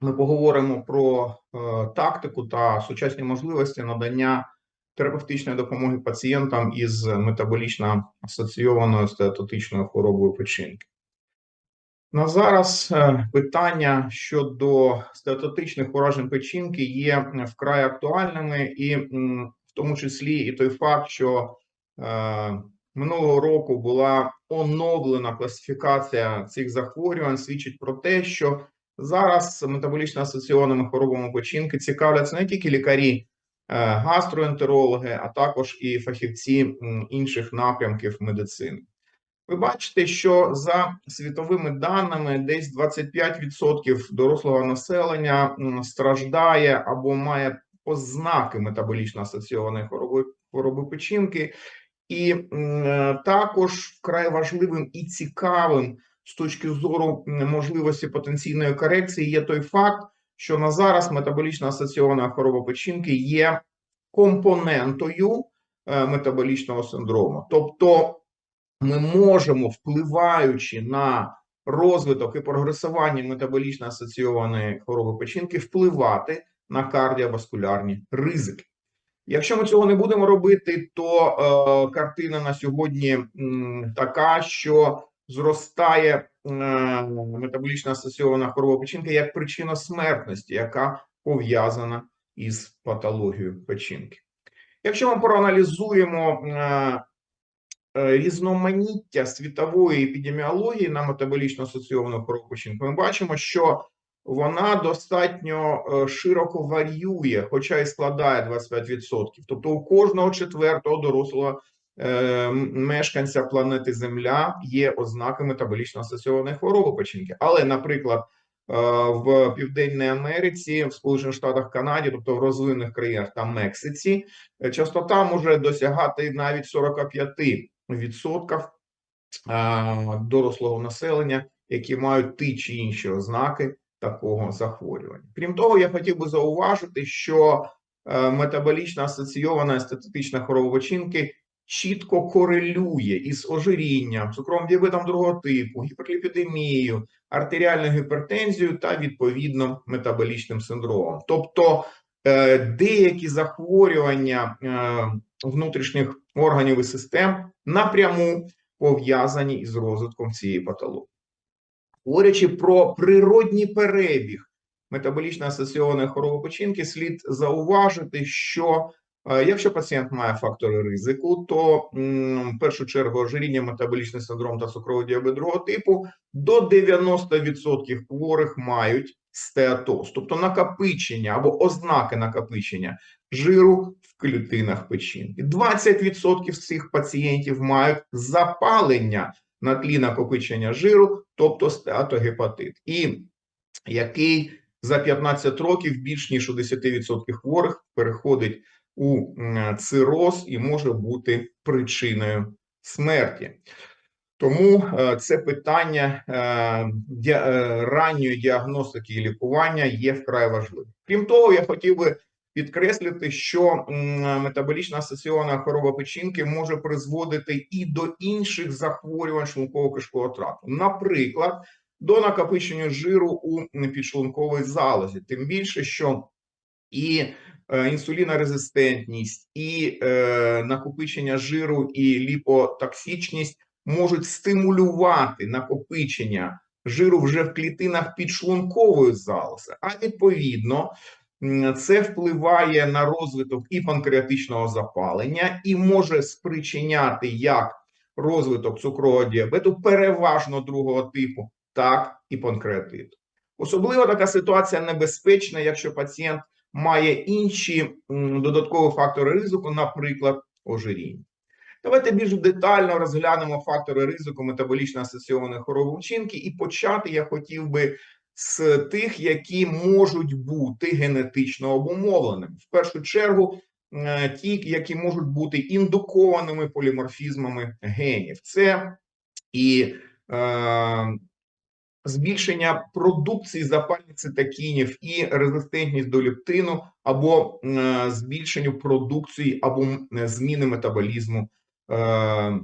ми поговоримо про е, тактику та сучасні можливості надання терапевтичної допомоги пацієнтам із метаболічно асоційованою стеатотичною хворобою печінки. На зараз е, питання щодо стеатотичних уражень печінки є вкрай актуальними, і в тому числі і той факт, що е, минулого року була оновлена класифікація цих захворювань, свідчить про те, що зараз метаболічно асоційованими хворобами печінки цікавляться не тільки лікарі, е, гастроентерологи, а також і фахівці інших напрямків медицини. Ви бачите, що за світовими даними десь 25% дорослого населення страждає або має ознаки метаболічно асоційованої хвороби, хвороби печінки, і е, також вкрай важливим і цікавим з точки зору можливості потенційної корекції є той факт, що на зараз метаболічно асоційована хвороба печінки є компонентою е, метаболічного синдрому, тобто ми можемо, впливаючи на розвиток і прогресування метаболічно асоційованої хвороби печінки, впливати на кардіоваскулярні ризики. Якщо ми цього не будемо робити, то е, картина на сьогодні м, така, що зростає е, метаболічно асоційована хвороба печінки як причина смертності, яка пов'язана із патологією печінки. Якщо ми проаналізуємо е, е, різноманіття світової епідеміології на метаболічно асоційовану хворобу печінки, ми бачимо, що вона достатньо широко варіює, хоча і складає 25%. Тобто у кожного четвертого дорослого мешканця планети Земля є ознаки метаболічно асоційованої хвороби печінки. Але, наприклад, е, в Південній Америці, в Сполучених Штатах Канаді, тобто в розвинених країнах та Мексиці, е, частота може досягати навіть 45% е, дорослого населення, які мають ті чи інші ознаки такого захворювання. Крім того, я хотів би зауважити, що е, метаболічно асоційована естетична хвороба печінки чітко корелює із ожирінням, цукровим діабетом другого типу, гіперліпідемією, артеріальною гіпертензією та відповідно метаболічним синдромом. Тобто е, деякі захворювання е, внутрішніх органів і систем напряму пов'язані із розвитком цієї патології. Говорячи про природній перебіг метаболічно асоційованої хвороби печінки, слід зауважити, що якщо пацієнт має фактори ризику, то в першу чергу ожиріння, метаболічний синдром та цукровий діабет другого типу до 90% хворих мають стеатоз, тобто накопичення або ознаки накопичення жиру в клітинах печінки. 20% цих пацієнтів мають запалення на тлі накопичення жиру, тобто стеатогепатит, і який за 15 років більш ніж у 10% хворих переходить у цироз і може бути причиною смерті. Тому е, це питання е, е, ранньої діагностики і лікування є вкрай важливим. Крім того, я хотів би підкреслити, що м, метаболічно асоційована хвороба печінки може призводити і до інших захворювань шлунково-кишкового тракту, наприклад, до накопичення жиру у підшлунковій залозі, тим більше, що і інсулінорезистентність, і е, накопичення жиру, і ліпотоксичність можуть стимулювати накопичення жиру вже в клітинах підшлункової залози, а відповідно. Це впливає на розвиток і панкреатичного запалення, і може спричиняти як розвиток цукрового діабету, переважно другого типу, так і панкреатиту. Особливо така ситуація небезпечна, якщо пацієнт має інші додаткові фактори ризику, наприклад, ожиріння. Давайте більш детально розглянемо фактори ризику метаболічно асоційованої хвороби печінки, і почати я хотів би з тих, які можуть бути генетично обумовленими. В першу чергу, е, ті, які можуть бути індукованими поліморфізмами генів. Це і е, збільшення продукції запальних цитокінів і резистентність до лептину, або е, збільшенню продукції або зміни метаболізму е,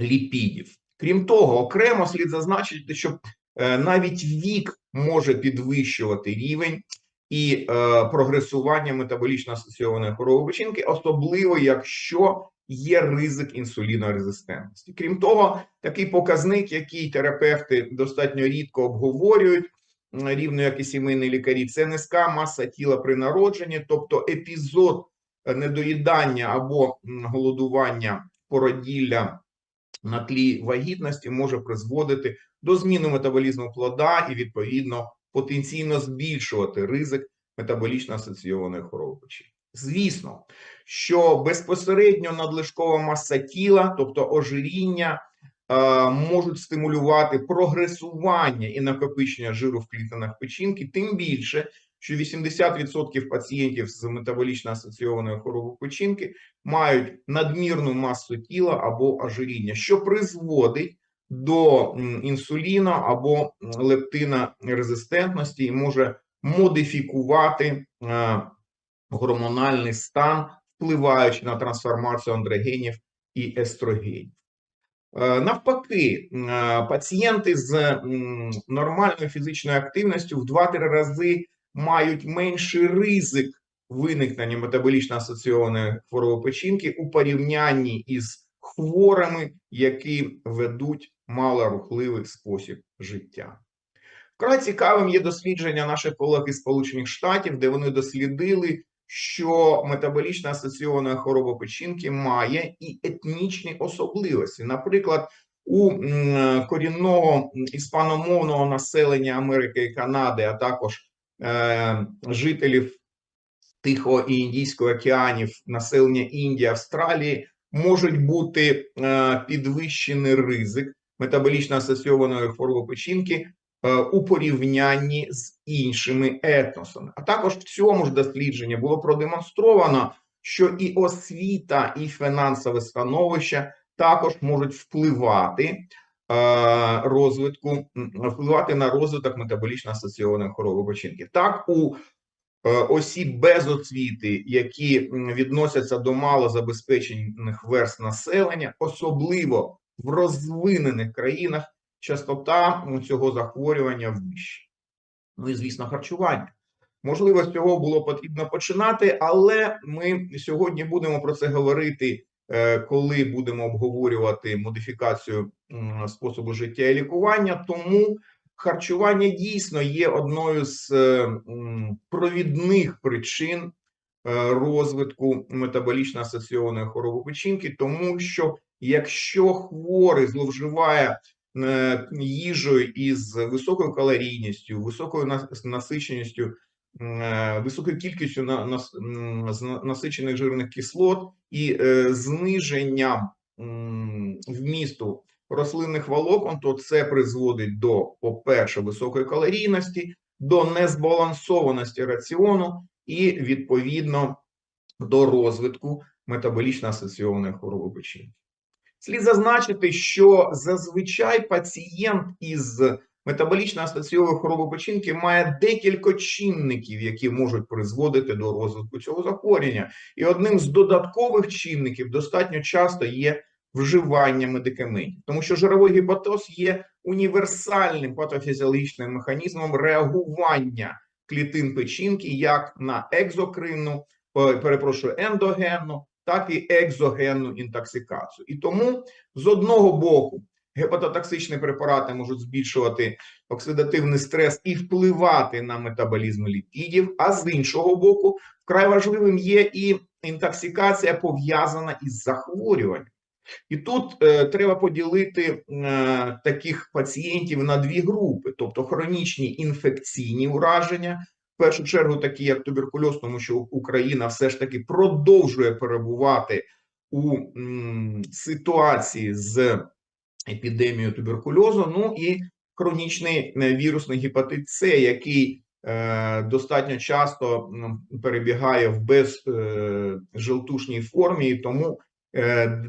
ліпідів. Крім того, окремо слід зазначити, що Е, Навіть вік може підвищувати рівень і е, прогресування метаболічно асоційованої хвороби печінки, особливо якщо є ризик інсулінорезистентності. Крім того, такий показник, який терапевти достатньо рідко обговорюють, рівно як і сімейні лікарі, це низька маса тіла при народженні, тобто епізод е, недоїдання або голодування породілля на тлі вагітності може призводити до зміни метаболізму плода і відповідно потенційно збільшувати ризик метаболічно асоційованої хвороби. Звісно, що безпосередньо надлишкова маса тіла, тобто ожиріння, е, можуть стимулювати прогресування і накопичення жиру в клітинах печінки, тим більше, що 80% пацієнтів з метаболічно асоційованою хворобою печінки мають надмірну масу тіла або ожиріння, що призводить до м, інсуліну або лептина резистентності і може модифікувати е, гормональний стан, впливаючи на трансформацію андрогенів і естрогенів. Е, Навпаки, е, пацієнти з нормальною фізичною активністю в 2-3 рази мають менший ризик виникнення метаболічно асоційованої хвороби печінки у порівнянні із хворими, які ведуть малорухливий спосіб життя. Вкрай цікавим є дослідження наших колег із Сполучених Штатів, де вони дослідили, що метаболічно асоційована хвороба печінки має і етнічні особливості. Наприклад, у корінного іспаномовного населення Америки і Канади, а також е, жителів Тихого і Індійського океанів, населення Індії, Австралії, можуть бути е, підвищений ризик метаболічно асоційованої хвороби печінки у порівнянні з іншими етносами. А також в цьому ж дослідженні було продемонстровано, що і освіта, і фінансове становище також можуть впливати е, розвитку, впливати на розвиток метаболічно асоційованої хвороби печінки. Так, у е, осіб без освіти, які відносяться до малозабезпечених верст населення, особливо в розвинених країнах, частота цього захворювання вища. Ну і звісно, харчування. Можливо, з цього було потрібно починати, але ми сьогодні будемо про це говорити, е, коли будемо обговорювати модифікацію способу життя і лікування. Тому харчування дійсно є одною з е, провідних причин е, розвитку метаболічно асоційованої хвороби печінки, тому що якщо хворий зловживає їжею із високою калорійністю, високою нас- насиченістю, е, високою кількістю насичених жирних кислот і е, зниженням вмісту рослинних волокон, то це призводить до, по-перше, високої калорійності, до незбалансованості раціону і відповідно до розвитку метаболічно асоційованої хвороби печінки. Слід зазначити, що зазвичай пацієнт із метаболічно асоційованою хворобою печінки має декілька чинників, які можуть призводити до розвитку цього захворювання. І одним з додаткових чинників достатньо часто є вживання медикаментів, тому що жировий гепатоз є універсальним патофізіологічним механізмом реагування клітин печінки як на екзокринну, е, перепрошую, ендогенну, так і екзогенну інтоксикацію. І тому з одного боку гепатотоксичні препарати можуть збільшувати оксидативний стрес і впливати на метаболізм ліпідів, а з іншого боку, вкрай важливим є і інтоксикація пов'язана із захворюванням. І тут е, треба поділити е, таких пацієнтів на дві групи: тобто хронічні інфекційні ураження, першу чергу, такі як туберкульоз, тому що Україна все ж таки продовжує перебувати у м, ситуації з епідемією туберкульозу. Ну і хронічний е, вірусний гепатит С, який е, достатньо часто перебігає в безжелтушній формі, і тому е,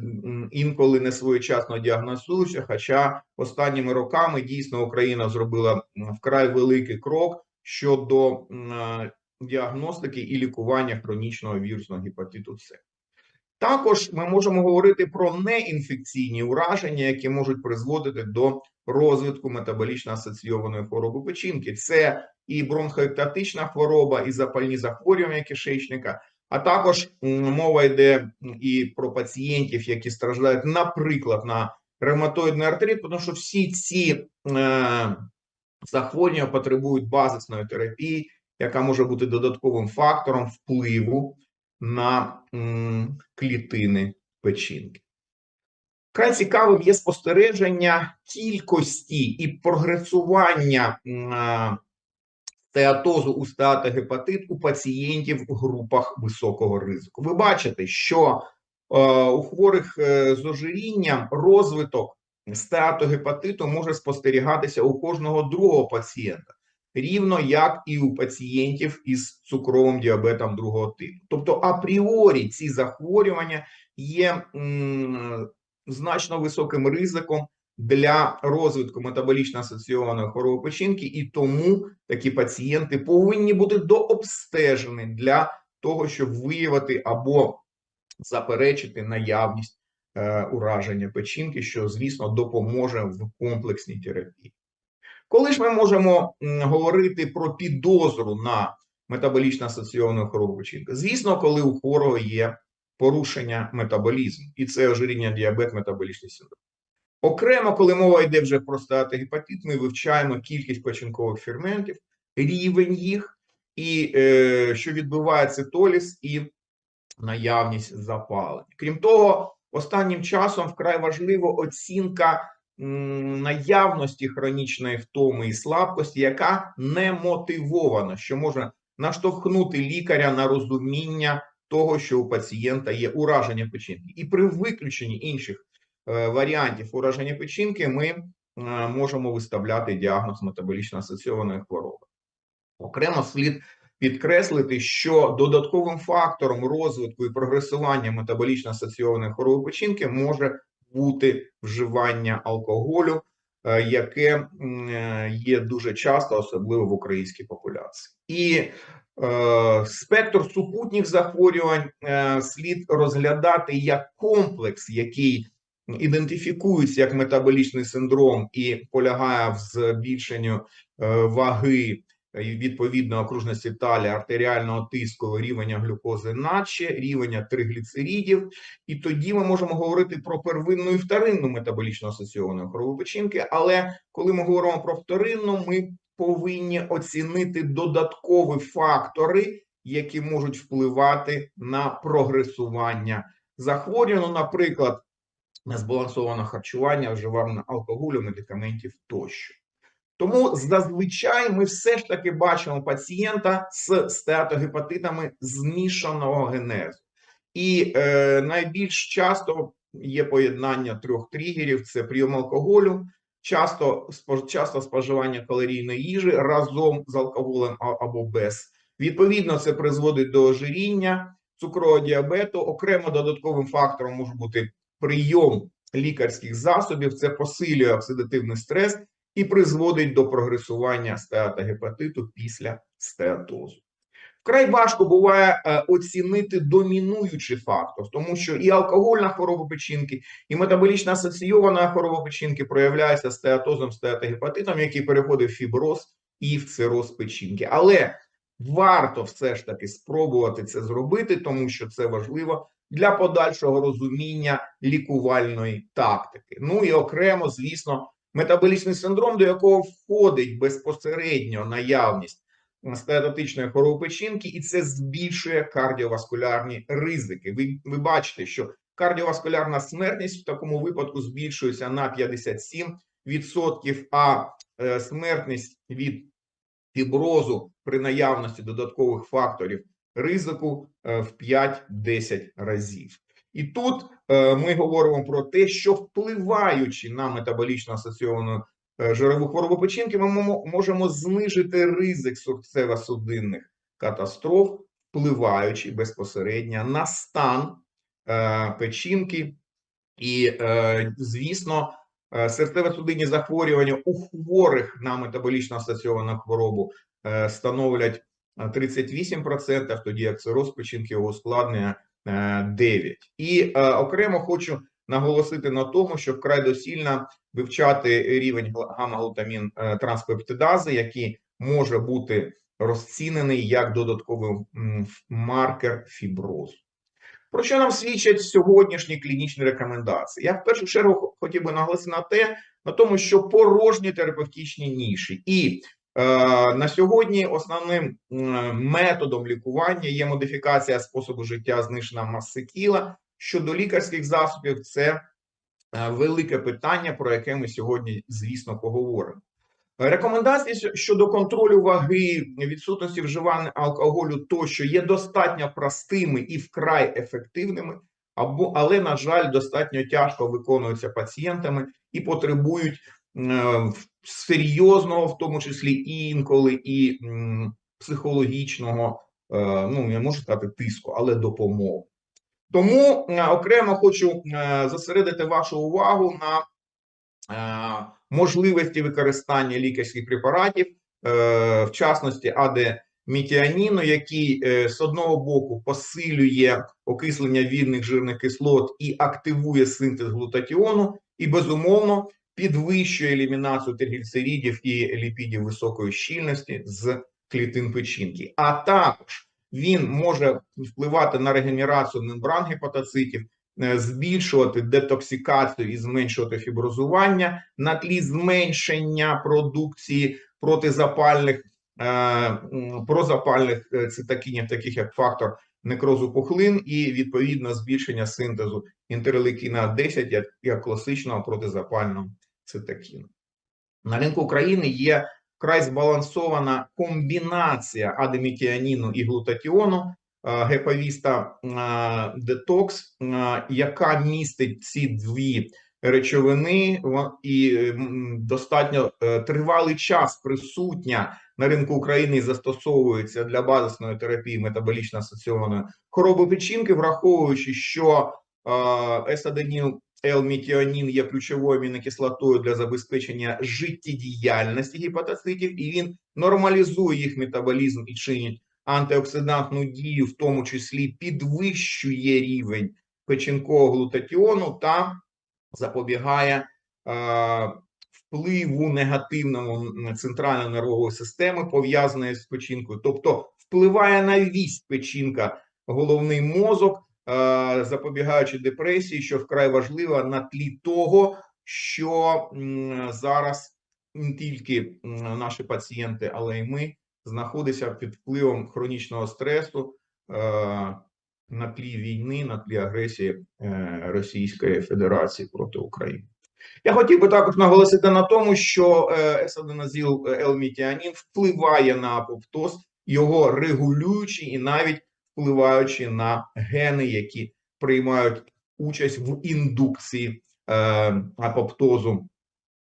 інколи не своєчасно діагностуються. Хоча останніми роками дійсно Україна зробила вкрай великий крок щодо е, діагностики і лікування хронічного вірусного гепатиту С. Також ми можемо говорити про неінфекційні ураження, які можуть призводити до розвитку метаболічно асоційованої хвороби печінки. Це і бронхоектатична хвороба, і запальні захворювання кишечника. А також мова йде і про пацієнтів, які страждають, наприклад, на ревматоїдний артрит, тому що всі ці е, захворювання потребують базисної терапії, яка може бути додатковим фактором впливу на клітини печінки. Край цікавим є спостереження кількості і прогресування м, стеатозу у стеатогепатит у пацієнтів у групах високого ризику. Ви бачите, що е, у хворих е, з ожирінням розвиток стеатогепатиту може спостерігатися у кожного другого пацієнта, рівно як і у пацієнтів із цукровим діабетом другого типу. Тобто, апріорі ці захворювання є значно високим ризиком для розвитку метаболічно асоційованої хвороби печінки, і тому такі пацієнти повинні бути дообстежені для того, щоб виявити або заперечити наявність ураження печінки, що, звісно, допоможе в комплексній терапії. Коли ж ми можемо говорити про підозру на метаболічно асоційовану хворобу печінки? Звісно, коли у хворого є порушення метаболізму, і це ожиріння, діабет, метаболічний синдром. Окремо, коли мова йде вже про статогепатит, ми вивчаємо кількість печінкових ферментів, рівень їх, і е, що відбуває цитоліз і наявність запалення. Крім того, останнім часом вкрай важлива оцінка наявності хронічної втоми і слабкості, яка не мотивована, що може наштовхнути лікаря на розуміння того, що у пацієнта є ураження печінки, і при виключенні інших е, варіантів ураження печінки ми е, можемо виставляти діагноз метаболічно асоційованої хвороби. Окремо слід підкреслити, що додатковим фактором розвитку і прогресування метаболічно асоційованої хвороби печінки може бути вживання алкоголю, е, яке є дуже часто, особливо в українській популяції. І е, спектр супутніх захворювань е, слід розглядати як комплекс, який ідентифікується як метаболічний синдром і полягає в збільшенню ваги і відповідно окружності талії, артеріального тиску, рівня глюкози наче, рівня тригліцеридів. І тоді ми можемо говорити про первинну і вторинну метаболічно асоційовану хворобу. Але коли ми говоримо про вторинну, ми повинні оцінити додаткові фактори, які можуть впливати на прогресування захворювання, ну, наприклад, незбалансоване харчування, вживання алкоголю, медикаментів тощо. Тому зазвичай ми все ж таки бачимо пацієнта з стеатогепатитами змішаного генезу. І е, найбільш часто є поєднання трьох тригерів: це прийом алкоголю, часто часто споживання калорійної їжі разом з алкоголем або без. Відповідно, це призводить до ожиріння, цукрового діабету. Окремо додатковим фактором може бути прийом лікарських засобів, це посилює оксидативний стрес і призводить до прогресування стеатогепатиту після стеатозу. Вкрай важко буває е, оцінити домінуючий фактор, тому що і алкогольна хвороба печінки, і метаболічно асоційована хвороба печінки проявляється стеатозом, стеатогепатитом, який переходить в фіброз і в цироз печінки. Але варто все ж таки спробувати це зробити, тому що це важливо для подальшого розуміння лікувальної тактики. Ну і окремо, звісно, метаболічний синдром, до якого входить безпосередньо наявність стеатотичної хвороби печінки, і це збільшує кардіоваскулярні ризики. Ви, ви бачите, що кардіоваскулярна смертність в такому випадку збільшується на 57%, а е, смертність від фіброзу при наявності додаткових факторів ризику е, в 5-10 разів. І тут е, ми говоримо про те, що впливаючи на метаболічно асоційовану е, жирову хворобу печінки, ми можемо знижити ризик серцево-судинних катастроф, впливаючи безпосередньо на стан е, печінки, і, звісно, серцево-судинні захворювання у хворих на метаболічно асоційовану хворобу становлять 38%, тоді як цироз печінки його ускладнення 9. І е, окремо хочу наголосити на тому, що вкрай доцільно вивчати рівень гамма-глутамін е, транспептидази, який може бути розцінений як додатковий маркер фіброзу. Про що нам свідчать сьогоднішні клінічні рекомендації? Я в першу чергу хотів би наголосити на те, на тому, що порожні терапевтичні ніші, і на сьогодні основним е, методом лікування є модифікація способу життя знищена маси тіла. Щодо лікарських засобів, це е, велике питання, про яке ми сьогодні, звісно, поговоримо. Рекомендації щодо контролю ваги, відсутності вживання алкоголю, тощо є достатньо простими і вкрай ефективними, або але, на жаль, достатньо тяжко виконуються пацієнтами і потребують е, серйозного, в тому числі і інколи і психологічного, е, ну не можу сказати тиску, але допомоги. Тому е, окремо хочу е, зосередити вашу увагу на можливості використання лікарських препаратів, в частності адемітіаніну, який з одного боку посилює окислення вільних жирних кислот і активує синтез глутатіону, і безумовно підвищує елімінацію тригліцеридів і ліпідів високої щільності з клітин печінки, а також він може впливати на регенерацію мембран гепатоцитів, е, збільшувати детоксикацію і зменшувати фіброзування на тлі зменшення продукції протизапальних е, прозапальних е, цитокінів, таких як фактор некрозу пухлин, і відповідно збільшення синтезу інтерлейкіна 10 як, як класичного протизапального цитокіну. На ринку України є вкрай збалансована комбінація адемітіаніну і глутатіону, гепавіста детокс, яка містить ці дві речовини, і достатньо е, тривалий час присутня на ринку України застосовується для базисної терапії метаболічно асоційованої хвороби печінки, враховуючи, що есаденіл L-метіонін є ключовою амінокислотою для забезпечення життєдіяльності гепатоцитів, і він нормалізує їх метаболізм і чинить антиоксидантну дію, в тому числі підвищує рівень печінкового глутатіону та запобігає впливу негативному на центральну нервову систему, пов'язаної з печінкою, тобто впливає на вість печінка, головний мозок. Е, запобігаючи депресії, що вкрай важливо на тлі того, що зараз не тільки наші пацієнти, але й ми знаходимося під впливом хронічного стресу е, на тлі війни, на тлі агресії е, Російської Федерації проти України. Я хотів би також наголосити на тому, що есаденазіл елмітіанін впливає на апоптоз, його регулюючи і навіть впливаючи на гени, які приймають участь в індукції е, апоптозу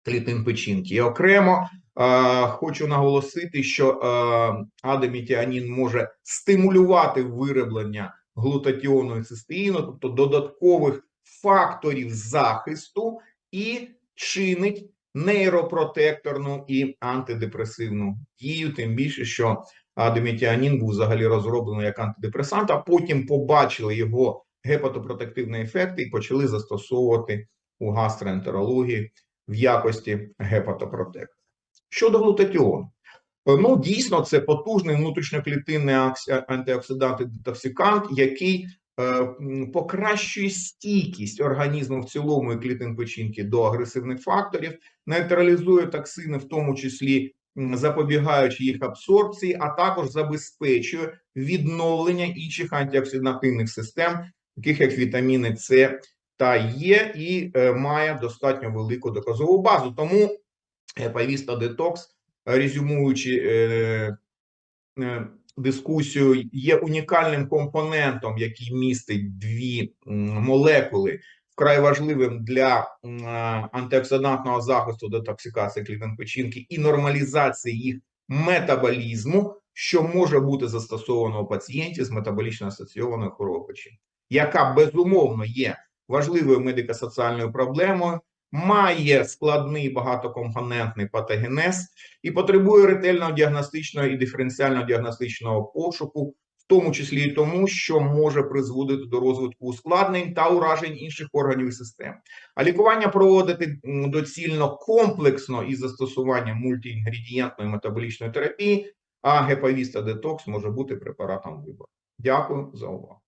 клітин печінки. І окремо е, хочу наголосити, що е, адемітіанін може стимулювати вироблення глутатіону і цистеїну, тобто додаткових факторів захисту, і чинить нейропротекторну і антидепресивну дію, тим більше, що Адемітіанін був взагалі розроблений як антидепресант, а потім побачили його гепатопротективний ефект і почали застосовувати у гастроентерології в якості гепатопротектора. Щодо глутатіону. Ну, дійсно, це потужний внутрішньоклітинний антиоксидант і детоксикант, який покращує стійкість організму в цілому і клітин печінки до агресивних факторів, нейтралізує токсини, в тому числі запобігаючи їх абсорбції, а також забезпечує відновлення інших антиоксидативних систем, таких як вітаміни С та Е, і е, має достатньо велику доказову базу. Тому Павіста Детокс, резюмуючи е, дискусію, є унікальним компонентом, який містить дві молекули вкрай важливим для антиоксидантного захисту детоксикації клітин печінки і нормалізації їх метаболізму, що може бути застосовано у пацієнтів з метаболічно асоційованою хворобою яка безумовно є важливою медико-соціальною проблемою. Має складний багатокомпонентний патогенез і потребує ретельного діагностичного і диференціального діагностичного пошуку в тому числі і тому, що може призводити до розвитку ускладнень та уражень інших органів і систем. А лікування проводити доцільно комплексно із застосуванням мультиінгредієнтної метаболічної терапії, а гепавіста детокс може бути препаратом вибору. Дякую за увагу.